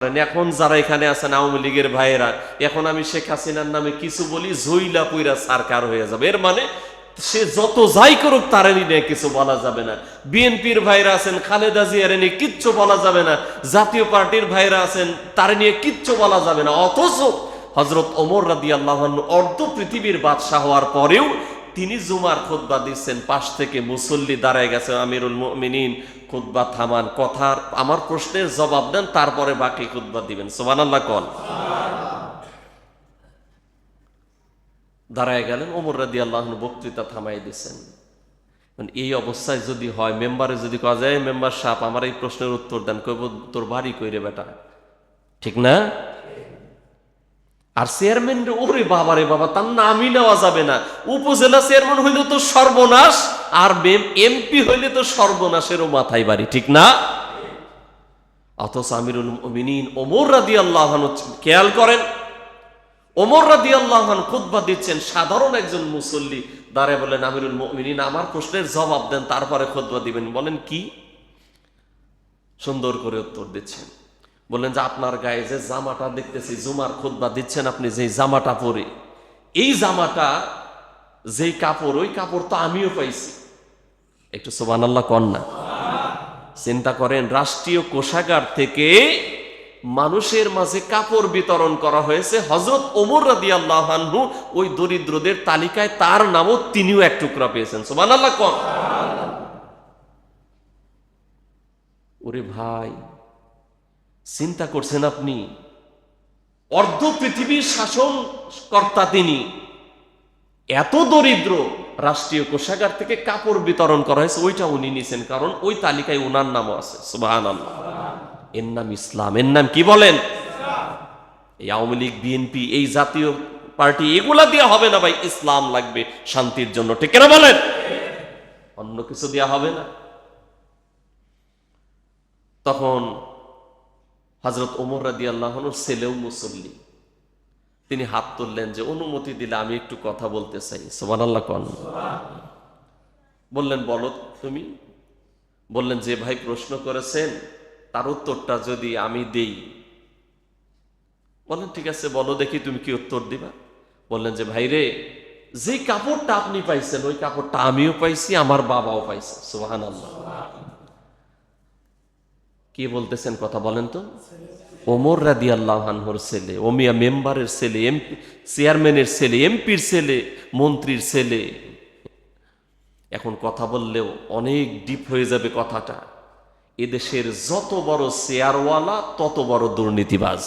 এখন যারা এখানে আছেন আওয়ামী লীগের ভাইয়েরা, এখন আমি শেখ হাসিনার নামে কিছু বলি জইলা পুইরা সারকার হয়ে যাবে। এর মানে সে যত যাই করুক তার নিয়ে কিছু বলা যাবে না। বিএনপির ভাইরা আছেন, খালেদা জিয়ার নিয়ে কিচ্ছু বলা যাবে না। জাতীয় পার্টির ভাইরা আছেন, তার নিয়ে কিচ্ছু বলা যাবে না। অথচ হজরত ওমর রাদি আল্লাহ অর্ধ পৃথিবীর বাদশাহ হওয়ার পরেও তিনি জুমার খুতবা দিচ্ছেন, পাশ থেকে মুসল্লি দাঁড়ায় গেছে, আমিরুল মুমিনিন, খুতবা থামান কথার আমার প্রশ্নের জবাব দেন, তারপরে বাকি খুতবা দিবেন। সোমান আল্লাহ কন। দাঁড়ায় গেলেন, ওমর রাদি আল্লাহ বক্তৃতা থামাই দিচ্ছেন। মানে এই অবস্থায় যদি হয়, মেম্বারে যদি কয়া যায় মেম্বার সাপ আমার এই প্রশ্নের উত্তর দেন। কইব, তোর বাড়ি কইরে বেটা? ঠিক না? আর চেয়ারম্যান ওরে বাবা রে বাবা, তার নামই নেওয়া যাবে না। উপজেলা চেয়ারম্যান হইলে তো সর্বনাশ, আর এমপি হইলে তো সর্বনাশেরও মাথায় বাড়ি, ঠিক না? অথচ আমিরুল মিনীন ওমর রাদি আল্লাহ খেয়াল করেন, ওমর রাদি আল্লাহান খুদ্া দিচ্ছেন, সাধারণ একজন মুসল্লি, দাঁড়ায় বলেন আমিরুল মিনীন আমার প্রশ্নের জবাব দেন, তারপরে খুদ্া দিবেন। বলেন, কি? সুন্দর করে উত্তর দিচ্ছেন। বললেন যে আপনার গায়ে যে জামাটা দেখতেছি, জুমার খুদ্া দিচ্ছেন আপনি যে জামাটা পরে। এই জামাটা যেই কাপড়, ওই কাপড় তো আমিও পাইছি। একটু সোবান আল্লাহ কন না। চিন্তা করেন, রাষ্ট্রীয় কোষাগার থেকে মানুষের মাঝে কাপড় বিতরণ করা হয়েছে। হজরত ওমর রাদি আল্লাহানহু ওই দরিদ্রদের তালিকায় তার নামও তিনিও এক টুকরা পেয়েছেন। সোমান আল্লাহ কন। ওরে ভাই চিন্তা করছেন আপনি? অর্ধ পৃথিবীর শাসন কর্তা তিনি। এত দরিদ্র রাষ্ট্রীয় কোষাগার থেকে কাপড় বিতরণ করা হয়েছে, ওইটা উনি নিছেন, কারণ ওই তালিকায় উনার নামও আছে এর নাম ইসলাম, এর নাম কি বলেন? এই আওয়ামী লীগ, বিএনপি, এই জাতীয় পার্টি, এগুলা দিয়ে হবে না ভাই, ইসলাম লাগবে, শান্তির জন্য, ঠিক না বলেন? অন্য কিছু দেওয়া হবে না। তখন হজরত ওমর রাদি আল্লাহনুর ছেলেও মুসল্লি। তিনি হাত তুললেন যে, অনুমতি দিলে আমি একটু কথা বলতে চাই। সোমান আল্লাহ কন। বললেন, বলো তুমি। বললেন, যে ভাই প্রশ্ন করেছেন, তার উত্তরটা যদি আমি দেই। বলেন ঠিক আছে, বলো দেখি তুমি কি উত্তর দিবা। বললেন যে ভাই রে যে কাপড়টা আপনি পাইছেন, ওই কাপড়টা আমিও পাইছি, আমার বাবাও পাইছে। সোহান আল্লাহ কি বলতেছেন কথা বলেন তো? ওমর রাদি আল্লাহানহর ছেলে, ওমিয়া মেম্বারের ছেলে, এমপি, চেয়ারম্যানের ছেলে, এমপির ছেলে, মন্ত্রীর ছেলে। এখন কথা বললেও অনেক ডিপ হয়ে যাবে কথাটা। এদেশের যত বড় চেয়ারওয়ালা তত বড় দুর্নীতিবাজ।